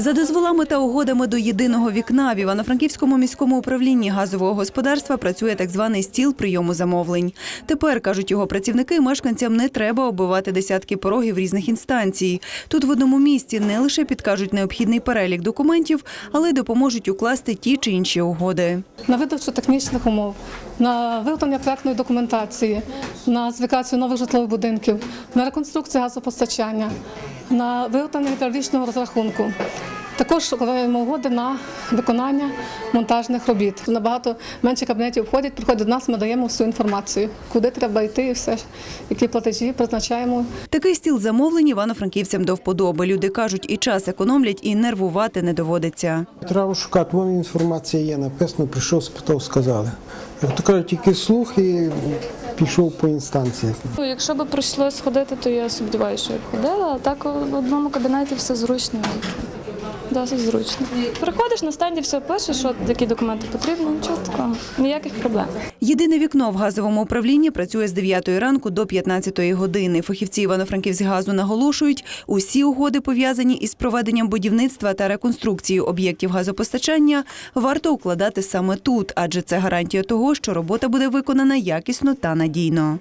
За дозволами та угодами до єдиного вікна в Івано-Франківському міському управлінні газового господарства працює так званий стіл прийому замовлень. Тепер кажуть його працівники, мешканцям не треба оббивати десятки порогів різних інстанцій. Тут в одному місці не лише підкажуть необхідний перелік документів, але й допоможуть укласти ті чи інші угоди. На видачу технічних умов, на виготовлення проектної документації, на звикацію нових житлових будинків, на реконструкцію газопостачання, на виготовлення гідравлічного розрахунку. Також укладаємо угоди на виконання монтажних робіт. Набагато менше кабінетів входять, приходять до нас, ми даємо всю інформацію, куди треба йти і все, які платежі призначаємо. Такий стіл замовлень івано-франківцям до вподоби. Люди кажуть, і час економлять, і нервувати не доводиться. Треба шукати, вон інформація є, написано, прийшов, спитав, сказали. Як то кажуть, тільки слух і пішов по інстанціях. Ну, Якщо б прийшлося ходити, то я сподіваюся, що я б ходила, а так в одному кабінеті все зручно. Досить зручно. Приходиш на стенді, все пишеш, що які документи потрібні, нічого такого, ніяких проблем. Єдине вікно в газовому управлінні працює з 9 ранку до 15 години. Фахівці Івано-Франківськгазу наголошують, усі угоди, пов'язані із проведенням будівництва та реконструкцією об'єктів газопостачання, варто укладати саме тут, адже це гарантія того, що робота буде виконана якісно та надійно.